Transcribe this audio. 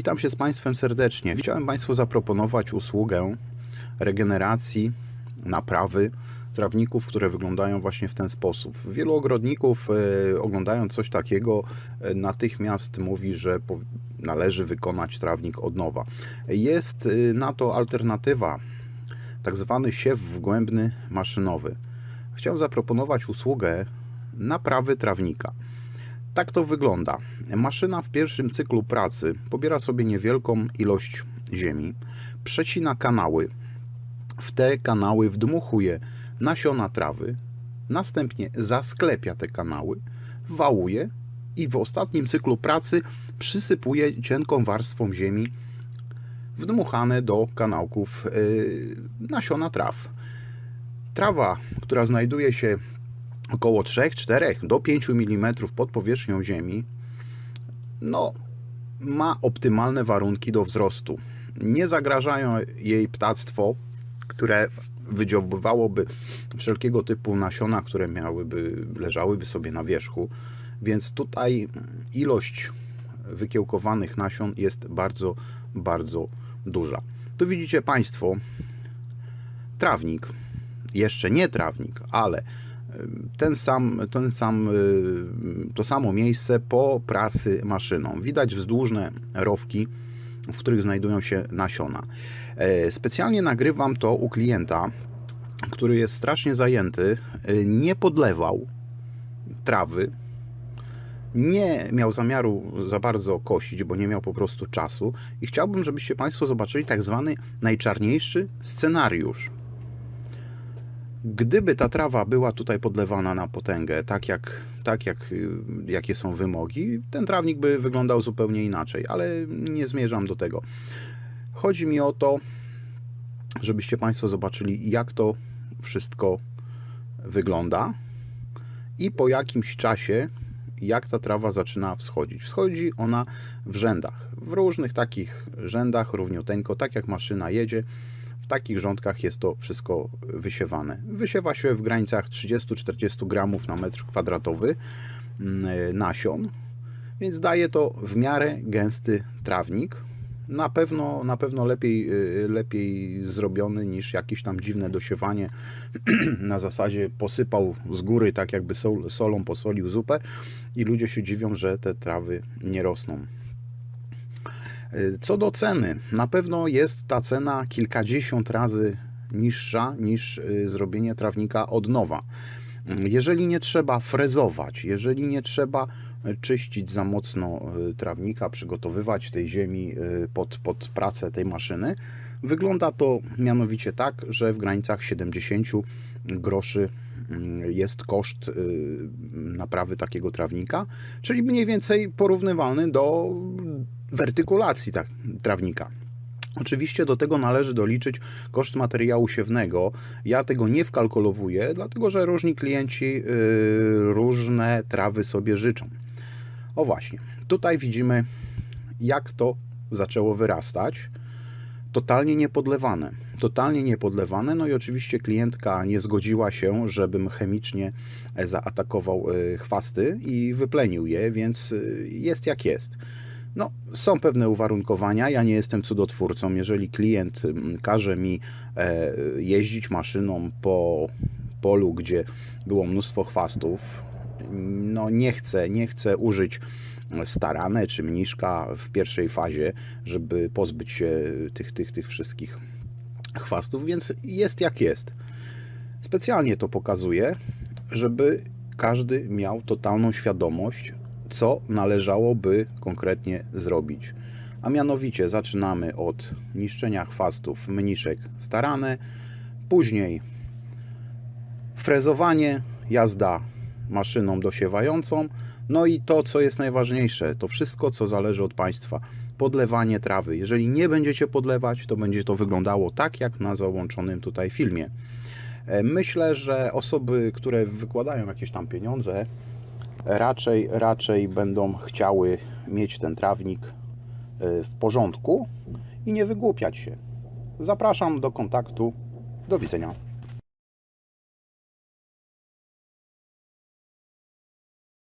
Witam się z Państwem serdecznie. Chciałem Państwu zaproponować usługę regeneracji, naprawy trawników, które wyglądają właśnie w ten sposób. Wielu ogrodników, e, oglądając coś takiego, e, natychmiast mówi, że należy wykonać trawnik od nowa. Jest e, na to alternatywa, tak zwany siew wgłębny maszynowy. Chciałem zaproponować usługę naprawy trawnika. Tak to wygląda. Maszyna w pierwszym cyklu pracy pobiera sobie niewielką ilość ziemi, przecina kanały, w te kanały wdmuchuje nasiona trawy, następnie zasklepia te kanały, wałuje i w ostatnim cyklu pracy przysypuje cienką warstwą ziemi wdmuchane do kanałków yy, nasiona traw. Trawa, która znajduje się około 3-4 do 5 mm pod powierzchnią ziemi, no, ma optymalne warunki do wzrostu. Nie zagrażają jej ptactwo, które wydziobywałoby wszelkiego typu nasiona, które miałyby, leżałyby sobie na wierzchu, więc tutaj ilość wykiełkowanych nasion jest bardzo, bardzo duża. Tu widzicie Państwo trawnik, jeszcze nie trawnik, ale ten sam, ten sam, y, to samo miejsce po pracy maszyną. Widać wzdłużne rowki, w których znajdują się nasiona. E, Specjalnie nagrywam to u klienta, który jest strasznie zajęty, y, nie podlewał trawy, nie miał zamiaru za bardzo kosić, bo nie miał po prostu czasu i chciałbym, żebyście Państwo zobaczyli tak zwany najczarniejszy scenariusz. Gdyby ta trawa była tutaj podlewana na potęgę, tak jak, tak jak y, jakie są wymogi, ten trawnik by wyglądał zupełnie inaczej, ale nie zmierzam do tego. Chodzi mi o to, żebyście Państwo zobaczyli, jak to wszystko wygląda i po jakimś czasie, jak ta trawa zaczyna wschodzić. Wschodzi ona w rzędach, w różnych takich rzędach, równiuteńko, tak jak maszyna jedzie. Takich rządkach jest to wszystko wysiewane. Wysiewa się w granicach 30-40 gramów na metr kwadratowy mm, nasion, więc daje to w miarę gęsty trawnik. Na pewno, na pewno lepiej, y, lepiej zrobiony niż jakieś tam dziwne dosiewanie na zasadzie posypał z góry, tak jakby sol, solą posolił zupę i ludzie się dziwią, że te trawy nie rosną. Co do ceny, na pewno jest ta cena kilkadziesiąt razy niższa niż y, zrobienie trawnika od nowa. Jeżeli nie trzeba frezować, jeżeli nie trzeba y, czyścić za mocno y, trawnika, przygotowywać tej ziemi pod, pod pracę tej maszyny, wygląda to mianowicie tak, że w granicach 70 groszy mm, jest koszt naprawy takiego trawnika, czyli mniej więcej porównywalny do wertykulacji tak, trawnika. Oczywiście do tego należy doliczyć koszt materiału siewnego. Ja tego nie wkalkulowuję, dlatego że różni klienci y, różne trawy sobie życzą. O właśnie, tutaj widzimy jak to zaczęło wyrastać. Totalnie niepodlewane. Totalnie niepodlewane. No i oczywiście klientka nie zgodziła się, żebym chemicznie zaatakował e, chwasty i wyplenił je, więc e, jest jak jest. No, są pewne uwarunkowania. Ja nie jestem cudotwórcą. Jeżeli klient każe mi e, jeździć maszyną po polu, gdzie było mnóstwo chwastów, no nie chcę, nie chcę użyć starane czy mniszka w pierwszej fazie, żeby pozbyć się tych, tych, tych wszystkich chwastów, więc jest jak jest. Specjalnie to pokazuję, żeby każdy miał totalną świadomość, co należałoby konkretnie zrobić. A mianowicie zaczynamy od niszczenia chwastów mniszek starane, później frezowanie, jazda maszyną dosiewającą, no i to, co jest najważniejsze, to wszystko, co zależy od Państwa. Podlewanie trawy. Jeżeli nie będziecie podlewać, to będzie to wyglądało tak, jak na załączonym tutaj filmie. E, Myślę, że osoby, które wykładają jakieś tam pieniądze, raczej, raczej będą chciały mieć ten trawnik e, w porządku i nie wygłupiać się. Zapraszam do kontaktu. Do widzenia.